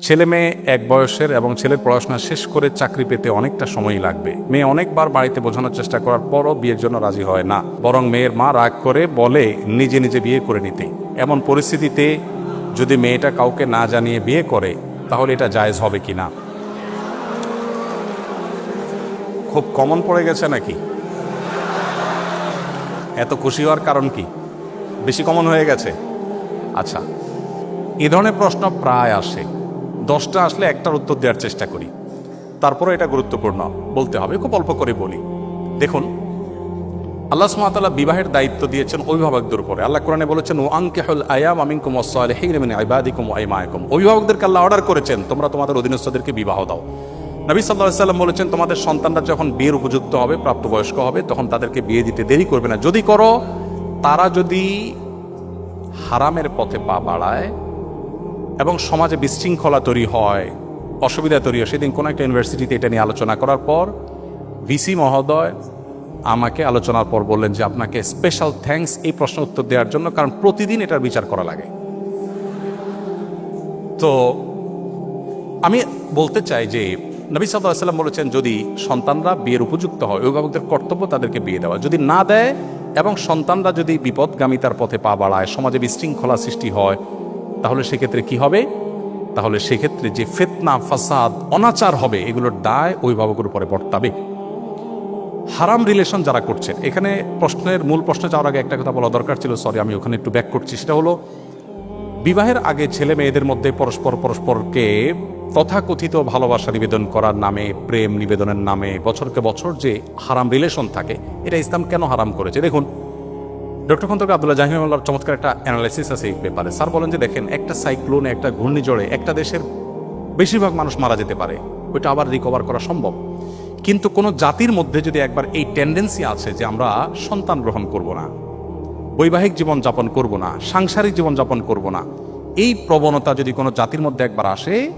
ছেলে মেয়ে এক বয়সের এবং ছেলের পড়াশোনা শেষ করে চাকরি পেতে অনেকটা সময় লাগবে। মেয়ে অনেকবার বাড়িতে বোঝানোর চেষ্টা করার পরও বিয়ের জন্য রাজি হয় না। বরং মেয়ের মা রাগ করে বলে, নিজে নিজে বিয়ে করে নিতে। এমন পরিস্থিতিতে যদি মেয়েটা কাউকে না জানিয়ে বিয়ে করে, তাহলে এটা জায়েজ হবে কি না? খুব কমন পড়ে গেছে নাকি? এত খুশি হওয়ার কারণ কি? বেশি কমন হয়ে গেছে? আচ্ছা এ ধরনের প্রশ্ন প্রায় আসে। দশটা আসলে একটার উত্তর দেওয়ার চেষ্টা করি। তারপরে এটা গুরুত্বপূর্ণ। বলতে হবে, খুব অল্প করে বলি। দেখুন, আল্লাহ সুমাতাল্লাহ বিবাহের দায়িত্ব দিয়েছেন অভিভাবকদের উপরে। আল্লাহ কোরআনে বলেছেন ও আঙ্কেহুল আয়াম আমিনকুম ওসালেহিন আইবাদিকুম আইমায়কুম। অভিভাবকদেরকে আল্লাহ অর্ডার করেছেন, তোমরা তোমাদের অধীনস্থদেরকে বিবাহ দাও। নবী সাল্লাহ সাল্লাম বলেছেন, তোমাদের সন্তানরা যখন বিয়ের উপযুক্ত হবে, প্রাপ্তবয়স্ক হবে, তখন তাদেরকে বিয়ে দিতে দেরি করবে না। যদি করো, তারা যদি হারামের পথে পা বাড়ায় এবং সমাজে বিশৃঙ্খলা তৈরি হয়, অসুবিধা তৈরি হয়। সেদিন কোনো একটা ইউনিভার্সিটিতে এটা নিয়ে আলোচনা করার পর ভিসি মহোদয় আমাকে আলোচনার পর বললেন যে আপনাকে স্পেশাল থ্যাঙ্কস এই প্রশ্ন উত্তর দেওয়ার জন্য, কারণ প্রতিদিন এটার বিচার করা লাগে। তো আমি বলতে চাই যে নবী সাল্লাহ সাল্লাম বলেছেন, যদি সন্তানরা বিয়ের উপযুক্ত হয়, অভিভাবকদের কর্তব্য তাদেরকে বিয়ে দেওয়া। যদি না দেয় এবং সন্তানরা যদি বিপদগামিতার পথে পা বাড়ায়, সমাজে বিশৃঙ্খলা সৃষ্টি হয় তাহলে সেক্ষেত্রে কি হবে? তাহলে সেক্ষেত্রে যে ফেতনা, ফাসাদ, অনাচার হবে এগুলোর দায় অভিভাবকের উপরে বর্তাবে। হারাম রিলেশন যারা করছেন, এখানে প্রশ্নের মূল প্রশ্নে যাওয়ার আগে একটা কথা বলা দরকার ছিল, সরি, আমি ওখানে একটু ব্যাক করছি, সেটা হলো, বিবাহের আগে ছেলে মেয়েদের মধ্যে পরস্পর পরস্পরকে তথাকথিত ভালোবাসা নিবেদন করার নামে, প্রেম নিবেদনের নামে, বছরকে বছর যে হারাম রিলেশন থাকে, এটা ইসলাম কেন হারাম করেছে? দেখুন ডক্টর খন্দকার আব্দুল্লাহ জাহিমুল্লাহর চমৎকার একটা অ্যানালাইসিস আছে এই ব্যাপারে স্যার বলেন যে দেখেন, একটা সাইক্লোনে একটা ঘূর্ণিঝড়ে একটা দেশের বেশিরভাগ মানুষ মারা যেতে পারে। ওইটা আবার রিকভার করা সম্ভব। কিন্তু কোনো জাতির মধ্যে যদি একবার এই টেন্ডেন্সি আছে যে আমরা সন্তান গ্রহণ করব না, বৈবাহিক জীবন যাপন করব না, সাংসারিক জীবন যাপন করব না, এই প্রবণতা যদি কোনো জাতির মধ্যে একবার আসে,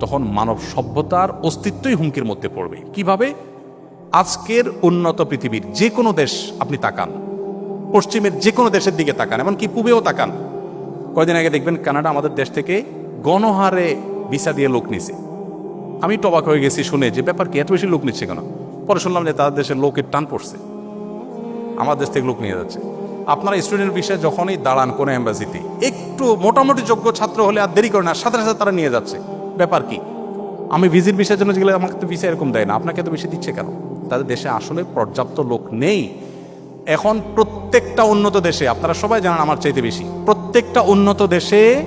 তখন মানব সভ্যতার অস্তিত্বই হুমকির মধ্যে পড়বে। কীভাবে? আজকের উন্নত পৃথিবীর যে কোনো দেশ আপনি তাকান। পশ্চিমের যে কোনো দেশের দিকে তাকান, এমনকি পূবেও তাকান। কয়দিন আগে দেখবেন কানাডা আমাদের দেশ থেকে গণহারে ভিসা দিয়ে লোক নিছে। আমি টবাক হয়ে গেছি শুনে যে ব্যাপার কি, এত বেশি লোক নিচ্ছে কেন? পরে শুনলাম যে তাদের দেশের লোকের টান পড়ছে। আমার দেশ থেকে লোক নিয়ে যাচ্ছে। আপনারা স্টুডেন্ট বিষয়ে যখনই দাঁড়ান কোনো এম্বাসিতে, একটু মোটামুটি যোগ্য ছাত্র হলে আর দেরি করে না, সাথে সাথে তারা নিয়ে যাচ্ছে। ব্যাপার কি? আমি ভিজিট বিষয়ের জন্য গেলে আমাকে তো ভিসা এরকম দেয় না, আপনাকে তো বেশি দিচ্ছে কেন? তাদের দেশে আসলে পর্যাপ্ত লোক নেই। এখন প্রত্যেকটা উন্নত দেশে, আপনারা সবাই জানেন আমার চাইতে বেশি, প্রত্যেকটা উন্নত দেশে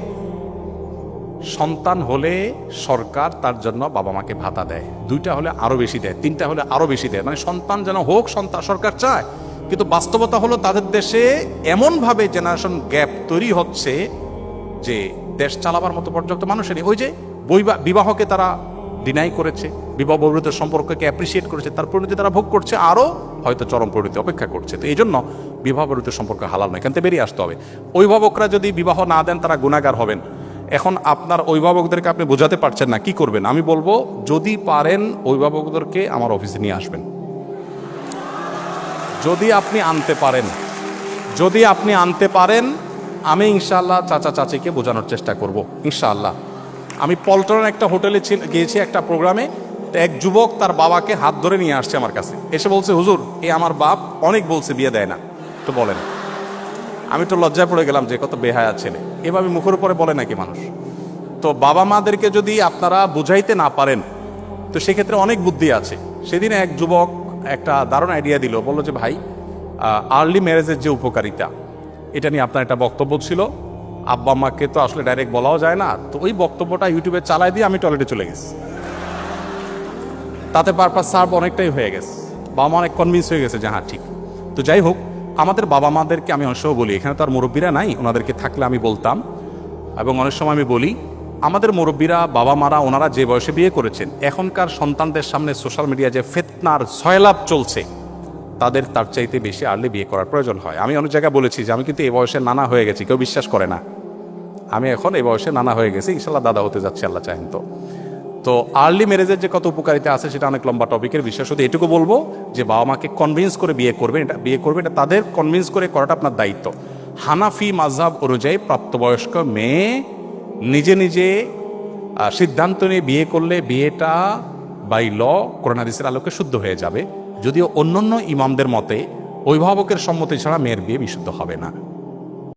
সন্তান হলে সরকার তার জন্য বাবা মাকে ভাতা দেয়। দুইটা হলে আরও বেশি দেয়, তিনটা হলে আরও বেশি দেয়। মানে সন্তান যেন হোক, সন্তান সরকার চায়। কিন্তু বাস্তবতা হলো তাদের দেশে এমনভাবে জেনারেশন গ্যাপ তৈরি হচ্ছে যে দেশ চালাবার মতো পর্যাপ্ত মানুষেরই ওই যে বৈবা- বিবাহকে তারা ডিনাই করেছে, বিবাহ বহির্ভূত সম্পর্ককে অ্যাপ্রিসিয়েট করেছে, তার পরিণতি তারা ভোগ করছে আরও হয়তো চরম পরিণতি অপেক্ষা করছে। তো এই জন্য বিবাহ বহির্ভূত সম্পর্ক হালাল নয় থেকে বেরিয়ে আসতে হবে। অভিভাবকরা যদি বিবাহ না দেন, তারা গুণাগার হবেন। এখন আপনার অভিভাবকদেরকে আপনি বোঝাতে পারছেন না, কি করবেন? আমি বলব, যদি পারেন, অভিভাবকদেরকে আমার অফিসে নিয়ে আসবেন। যদি আপনি আনতে পারেন, যদি আপনি আনতে পারেন, আমি ইনশাআল্লাহ চাচা চাচিকে বোঝানোর চেষ্টা করব, ইনশাআল্লাহ। আমি পল্টনের একটা হোটেলে গিয়েছি একটা প্রোগ্রামে এক যুবক তার বাবাকে হাত ধরে নিয়ে আসছে আমার কাছে। এসে বলছে, হুজুর এই আমার বাপ অনেক বলছে, বিয়ে দেয় না। তো বলেন। আমি তো লজ্জায় পড়ে গেলাম যে কত বেহায়া ছেলে। এভাবে মুখের উপরে বলে নাকি মানুষ? তো বাবা মাদেরকে যদি আপনারা বুঝাইতে না পারেন, তো সেক্ষেত্রে অনেক বুদ্ধি আছে। সেদিন এক যুবক একটা দারুণ আইডিয়া দিল, বলল যে, ভাই আর্লি ম্যারেজের যে উপকারিতা, এটা নিয়ে আপনার একটা বক্তব্য ছিল। আব্বা আম্মাকে তো আসলে ডাইরেক্ট বলাও যায় না। তো ওই বক্তব্যটা ইউটিউবে চালাই দিয়ে আমি টয়লেটে চলে গেছি। তাতে পারপাস সার্ভ অনেকটাই হয়ে গেছে। বাবা মা অনেক কনভিন্স হয়ে গেছে যে হ্যাঁ ঠিক। তো যাই হোক, আমাদের বাবা মাদেরকে আমি অনেক বলি, এখানে তো আর মুরব্বীরা নাই, ওনাদেরকে থাকলে আমি বলতাম। এবং অনেক সময় আমি বলি, আমাদের মুরব্বীরা, বাবা মারা, ওনারা যে বয়সে বিয়ে করেছেন, এখনকার সন্তানদের সামনে সোশ্যাল মিডিয়া যে ফেতনার সয়লাভ চলছে, তাদের তার চাইতে বেশি আর্লি বিয়ে করার প্রয়োজন হয়। আমি অনেক জায়গায় বলেছি যে, আমি কিন্তু এই বয়সে নানা হয়ে গেছি, কেউ বিশ্বাস করে না। আমি এখন এই বয়সে নানা হয়ে গেছি, ইনশাল্লাহ দাদা হতে যাচ্ছি, আল্লাহ চাহেন তো। তো আর্লি ম্যারেজের যে কত উপকারিতা আছে সেটা অনেক লম্বা টপিকের বিষয়, শুধু এটুকু বলব যে বাবা মাকে কনভিন্স করে বিয়ে করবেন এটা বিয়ে করবেন এটা তাদের কনভিন্স করে করাটা আপনার দায়িত্ব। হানাফি মাঝহাব অনুযায়ী প্রাপ্তবয়স্ক মেয়ে নিজে নিজে সিদ্ধান্ত নিয়ে বিয়ে করলে বিয়েটা বাই ল কোরআন হাদিসের আলোকে শুদ্ধ হয়ে যাবে। যদিও অন্যান্য ইমামদের মতে অভিভাবকের সম্মতি ছাড়া মেয়ের বিয়ে বিশুদ্ধ হবে না।